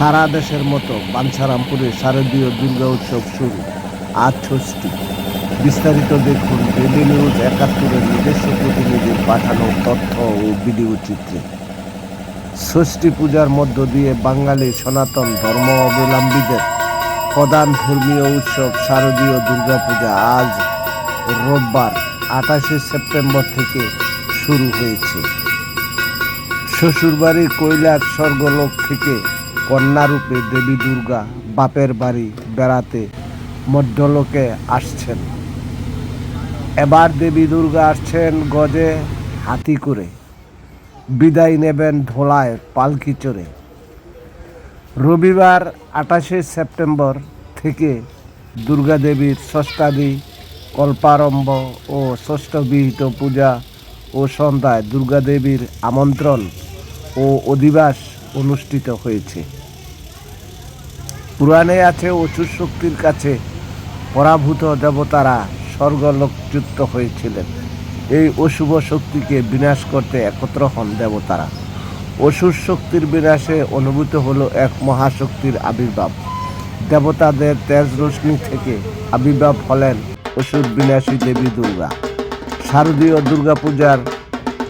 সারা দেশের মতো বাঞ্ছারামপুরে শারদীয় দুর্গা উৎসব শুরু। আজ ষষ্ঠী বিস্তারিত দেখুন ডেলি নিউজ একাত্তরের নিজস্ব প্রতিনিধির পাঠানো তথ্য ও ভিডিও চিত্রে। ষষ্ঠী পূজার মধ্য দিয়ে বাঙালি সনাতন ধর্ম অবলম্বীদের প্রধান ধর্মীয় উৎসব শারদীয় দুর্গাপূজা আজ রোববার, আঠাশে সেপ্টেম্বর থেকে শুরু হয়েছে। শ্বশুরবাড়ির কৈলাস স্বর্গলোক থেকে কন্যারূপে দেবী দুর্গা বাপের বাড়ি বেড়াতে মধ্যলোকে আসছেন। এবার দেবী দুর্গা আসছেন গজে হাতি করে। বিদায় নেবেন ধোলায় পালকি চড়ে। রবিবার আঠাশে সেপ্টেম্বর থেকে দুর্গা দেবীর ষষ্ঠাদি, কল্পারম্ভ ও ষষ্ঠবিহিত পূজা ও সন্ধ্যায় দুর্গা দেবীর আমন্ত্রণ ও অধিবাস অনুষ্ঠিত হয়েছে। পুরাণে আছে অচুর শক্তির কাছে পরাভূত দেবতারা স্বর্গলোকযুক্ত হয়েছিলেন। এই অশুভ শক্তিকে বিনাশ করতে একত্র হন দেবতারা। অসুর শক্তির বিনাশে অনুভূত হলো এক মহাশক্তির আবির্ভাব। দেবতাদের তেজ রশ্মি থেকে আবির্ভাব হলেন অসুর বিনাশী দেবী দুর্গা। শারদীয় দুর্গাপূজার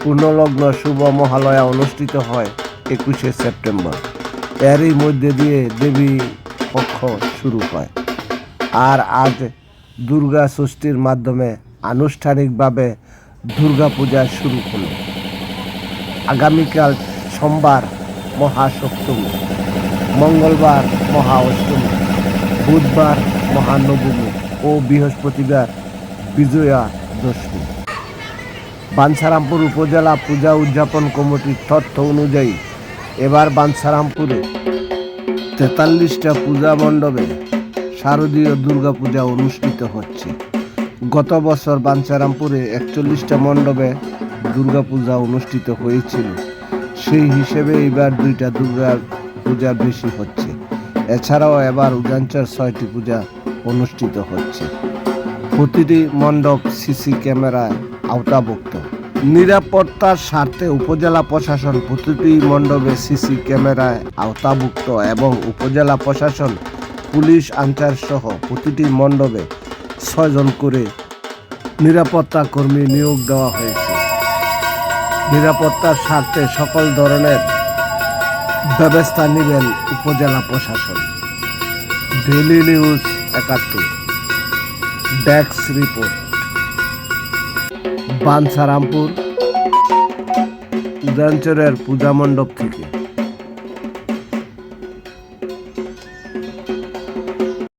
পূর্ণলগ্ন শুভ মহালয়া অনুষ্ঠিত হয় একুশে সেপ্টেম্বর। এরই মধ্যে দিয়ে দেবী পক্ষ শুরু হয়। আর আজ দুর্গা ষষ্ঠীর মাধ্যমে আনুষ্ঠানিকভাবে দুর্গাপূজা শুরু হলো। আগামীকাল সোমবার মহাসপ্তমী, মঙ্গলবার মহা অষ্টমী বুধবার মহানবমী ও বৃহস্পতিবার বিজয়া দশমী। বাঞ্ছারামপুর উপজেলা পূজা উদযাপন কমিটির তথ্য অনুযায়ী এবার বাঞ্ছারামপুরে তেতাল্লিশটা পূজা মণ্ডপে শারদীয় দুর্গাপূজা অনুষ্ঠিত হচ্ছে। গত বছর বাঞ্চারামপুরে একচল্লিশটা মণ্ডপে দুর্গাপূজা অনুষ্ঠিত হয়েছিল। সেই হিসেবে এবার দুইটা দুর্গা পূজা বেশি হচ্ছে। এছাড়াও এবার উজাঞ্চর ছয়টি পূজা অনুষ্ঠিত হচ্ছে। প্রতিটি মণ্ডপ সিসি ক্যামেরায় আওতাভুক্ত। নিরাপত্তার স্বার্থে উপজেলা প্রশাসন প্রতিটি মণ্ডপে সিসি ক্যামেরায় আওতাভুক্ত এবং উপজেলা প্রশাসন, পুলিশ আনসার সহ প্রতিটি মণ্ডপে ছয়জন করে নিরাপত্তা কর্মী নিয়োগ দেওয়া হয়েছে। নিরাপত্তার স্বার্থে সকল ধরনের ব্যবস্থা নেবেন উপজেলা প্রশাসন। ডেলি নিউজ একাত্তর ডেস্ক রিপোর্ট। বানসারামপুর উদয়ঞ্চলের পূজা মণ্ডপ থেকে।